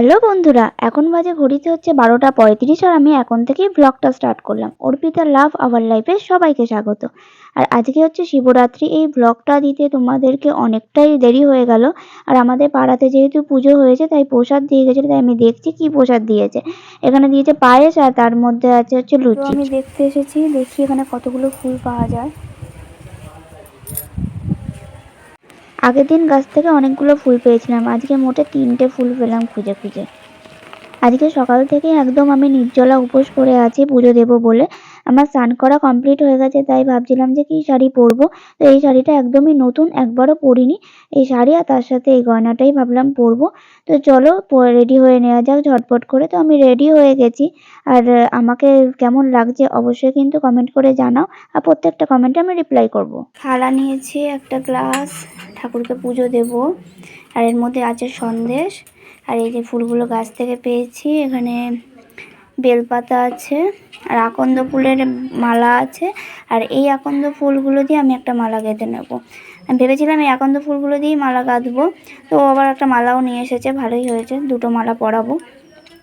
Hello বন্ধুরা এখন বাজে ঘড়িতে হচ্ছে বারোটা পঁয়ত্রিশ আর আমি এখন থেকেই ব্লগটা স্টার্ট করলাম। অর্পিতা লাভ আওয়ার লাইফে সবাইকে স্বাগত। আর আজকে হচ্ছে শিবরাত্রি এই ব্লগটা দিতে তোমাদেরকে অনেকটাই দেরি হয়ে গেল। আর আমাদের পাড়াতে যেহেতু পুজো হয়েছে তাই প্রসাদ দিয়ে গেছিল তাই আমি দেখছি কি প্রসাদ দিয়েছে। এখানে দিয়েছে পায়েস আর তার মধ্যে আছে হচ্ছে লুচি। আমি দেখতে এসেছি দেখি এখানে কতগুলো ফুল পাওয়া যায়। আগের দিন গাছ থেকে অনেকগুলো ফুল পেয়েছিলাম। আজকে মোটে তিনটে ফুল পেলাম খুঁজে খুঁজে। আজকে সকাল থেকে একদম আমি নির্জলা উপোস করে আছি পুজো দেবো বলে। আমার স্নান করা কমপ্লিট হয়ে গেছে, তাই ভাবছিলাম যে কী শাড়ি পরবো। তো এই শাড়িটা একদমই নতুন, একবারও পরিনি। এই শাড়ি আর তার সাথে এই গয়নাটাই ভাবলাম পরবো। তো চলো রেডি হয়ে নেওয়া যাক ঝটপট করে। তো আমি রেডি হয়ে গেছি। আর আমাকে কেমন লাগছে অবশ্যই কিন্তু কমেন্ট করে জানাও। আর প্রত্যেকটা কমেন্টে আমি রিপ্লাই করব। থালা নিয়েছি, একটা গ্লাস ঠাকুরকে পুজো দেব। আর এর মধ্যে আছে সন্দেশ। আর এই যে ফুলগুলো গাছ থেকে পেয়েছি, এখানে বেলপাতা আছে, আর আকন্দ ফুলের মালা আছে। আর এই আকন্দ ফুলগুলো দিয়ে আমি একটা মালা গেঁথে নেব। আমি ভেবেছিলাম এই আকন্দ ফুলগুলো দিয়েই মালা গাঁথবো, তো আবার একটা মালাও নিয়ে এসেছে, ভালোই হয়েছে, দুটো মালা পরাবো।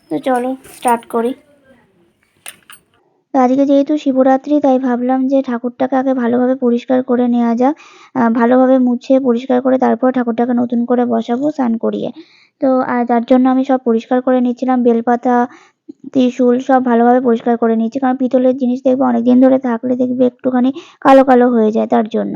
তো চলো স্টার্ট করি। আজকে যেহেতু শিবরাত্রি, তাই ভাবলাম যে ঠাকুরটাকে আগে ভালোভাবে পরিষ্কার করে নেওয়া যাক। ভালোভাবে মুছে পরিষ্কার করে তারপর ঠাকুরটাকে নতুন করে বসাবো স্নান করিয়ে। তো, আর তার জন্য আমি সব পরিষ্কার করে নিচ্ছিলাম, বেলপাতা, ত্রিশূল সব ভালোভাবে পরিষ্কার করে নিচ্ছি। কারণ পিতলের জিনিস দেখবে অনেকদিন ধরে থাকলে দেখবে একটুখানি কালো কালো হয়ে যায় তার জন্য।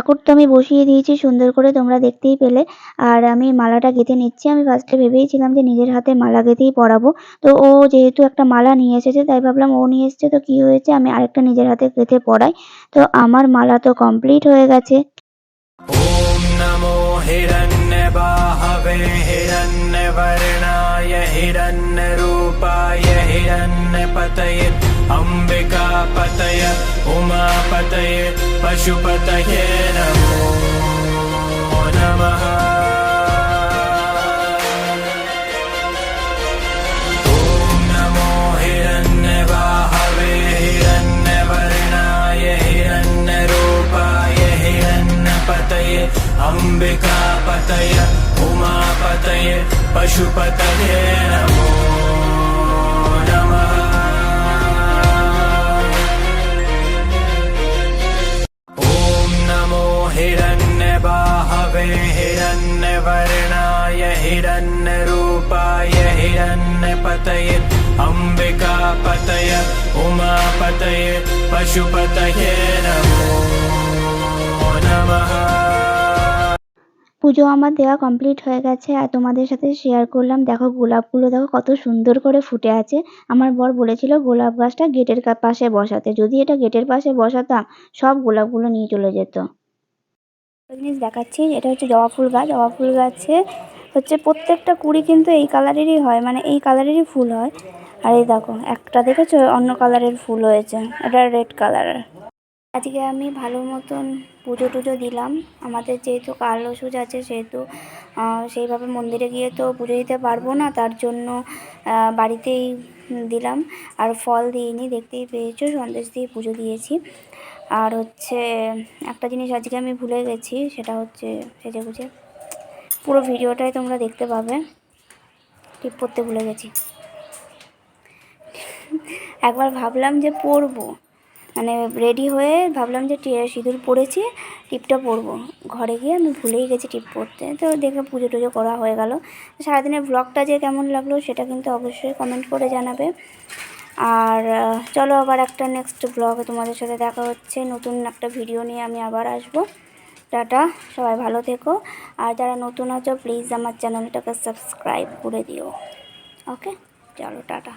ঠাকুর তো আমি বসিয়ে দিয়েছি, সুন্দর করে তোমরা দেখতেই পেলে। আর আমি মালাটা গেঁথে নিচ্ছি। আমি ফার্স্টে ভেবেইছিলাম যে নিজের হাতে মালা গেঁথেই পরাবো। তো ও যেহেতু একটা মালা নিয়ে এসেছে, তাই ভাবলাম ও নিয়ে এসছে, তো কি হয়েছে? আমি আরেকটা নিজের হাতে গেঁথে পরাই। তো আমার মালা তো কমপ্লিট হয়ে গেছে। ওম নমো হিরণ্যবাহবে, হিরণ্যবর্ণা। हिरण्यवर्णाय हिरण्यरूपाय हिरण्यपतये अम्बिकापतय उमापतये पशुपतये नमो नमः अम्बिकापतय उमापतये पशुपतये नमो नमः। ॐ नमो हिरण्यबाहवे हिरण्यवर्णाय हिरण्यरूपाय हिरण्यपतये अम्बिकापतय उमापतये पशुपतये नमो পুজো আমার দেওয়া কমপ্লিট হয়ে গেছে আর তোমাদের সাথে শেয়ার করলাম। দেখো গোলাপগুলো দেখো কত সুন্দর করে ফুটে আছে। আমার বর বলেছিল গোলাপ গাছটা গেটের পাশে বসাতে। যদি এটা গেটের পাশে বসাতাম, সব গোলাপগুলো নিয়ে চলে যেত। জিনিস দেখাচ্ছি, এটা হচ্ছে জবা ফুল গাছ। জবা ফুল গাছে হচ্ছে প্রত্যেকটা কুড়ি কিন্তু এই কালারেরই হয় মানে এই কালারেরই ফুল হয়। আর এই দেখো, একটা দেখেছ? অন্য কালারের ফুল হয়েছে। এটা রেড কালারের আজকে আমি ভালো মতন পুজো টুজো দিলাম। আমাদের যেহেতু কাল ওষুধ আছে, সেহেতু সেইভাবে মন্দিরে গিয়ে তো পুজো দিতে পারব না, তার জন্য বাড়িতেই দিলাম। আর ফল দিইনি, দেখতেই পেয়েছ, সন্দেশ দিয়ে পুজো দিয়েছি। আর হচ্ছে, একটা জিনিস আজকে আমি ভুলে গেছি, সেটা হচ্ছে সেজে গুজে পুরো ভিডিওটাই তোমরা দেখতে পাবে। টিপ করতে ভুলে গেছি। একবার ভাবলাম যে পরবো মানে রেডি হয়ে ভাবলাম যে সিঁদুর পরেছি টিপটা পরবো। ঘরে গিয়ে আমি ভুলেই গেছি টিপ পরতে তো দেখে পুজো টুজো করা হয়ে গেল। সারাদিনের ব্লগটা যে কেমন লাগল সেটা কিন্তু অবশ্যই কমেন্ট করে জানাবে। আর চলো আবার একটা নেক্সট ব্লগে তোমাদের সাথে দেখা হচ্ছে। নতুন একটা ভিডিও নিয়ে আমি আবার আসব। টাটা, সবাই ভালো থেকো। আর যারা নতুন আছো প্লিজ আমার চ্যানেলটাকে সাবস্ক্রাইব করে দিও। ওকে চলো, টাটা।